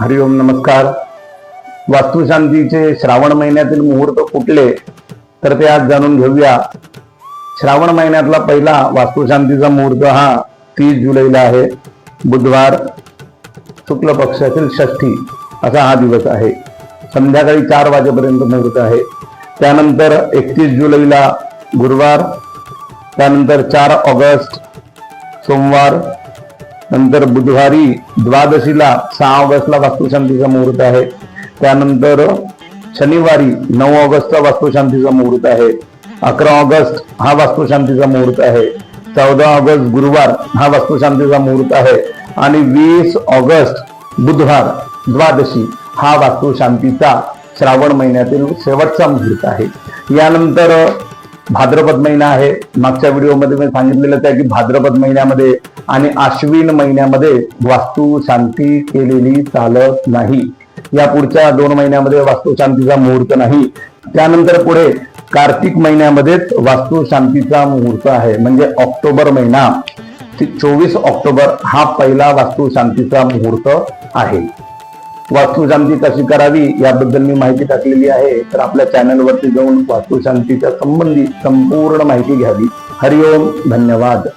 हरिओम नमस्कार. वास्तुशांतीचे श्रावण महिन्यातील मुहूर्त कुठले तर ते आज जाणून घेऊया. श्रावण महिन्यातला पहिला वास्तुशांतीचा मुहूर्त हा तीस जुलैला आहे. बुधवार शुक्ल पक्षातील षष्ठी असा हा दिवस आहे. संध्याकाळी चार वाजेपर्यंत मुहूर्त आहे. त्यानंतर एकतीस जुलैला गुरुवार त्यानंतर चार ऑगस्ट सोमवार नंतर बुधवारी द्वादशीला सहा ऑगस्टला वास्तुशांतीचा मुहूर्त आहे. त्यानंतर शनिवारी नऊ ऑगस्टचा वास्तुशांतीचा मुहूर्त आहे. अकरा ऑगस्ट हा वास्तुशांतीचा मुहूर्त आहे. चौदा ऑगस्ट गुरुवार हा वास्तुशांतीचा मुहूर्त आहे. आणि वीस ऑगस्ट बुधवार द्वादशी हा वास्तुशांतीचा श्रावण महिन्यातील शेवटचा मुहूर्त आहे. यानंतर भाद्रपद महिना आहे. मागच्या व्हिडिओमध्ये मी सांगितलेलं आहे की भाद्रपद महिन्यामध्ये आणि आश्विन महिन्यामध्ये वास्तू शांती केलेली चालत नाही. या पुढच्या दोन महिन्यामध्ये वास्तू शांतीचा मुहूर्त नाही. त्यानंतर पुढे कार्तिक महिन्यामध्येच वास्तू शांतीचा मुहूर्त आहे. म्हणजे ऑक्टोबर महिना. चोवीस ऑक्टोबर हा पहिला वास्तू शांतीचा मुहूर्त आहे. वास्तुशांती कशी करावी याबद्दल मी माहिती टाकलेली आहे. तर आपल्या चॅनलवरती जाऊन वास्तुशांतीच्या संबंधी संपूर्ण माहिती घ्यावी. हरिओम धन्यवाद.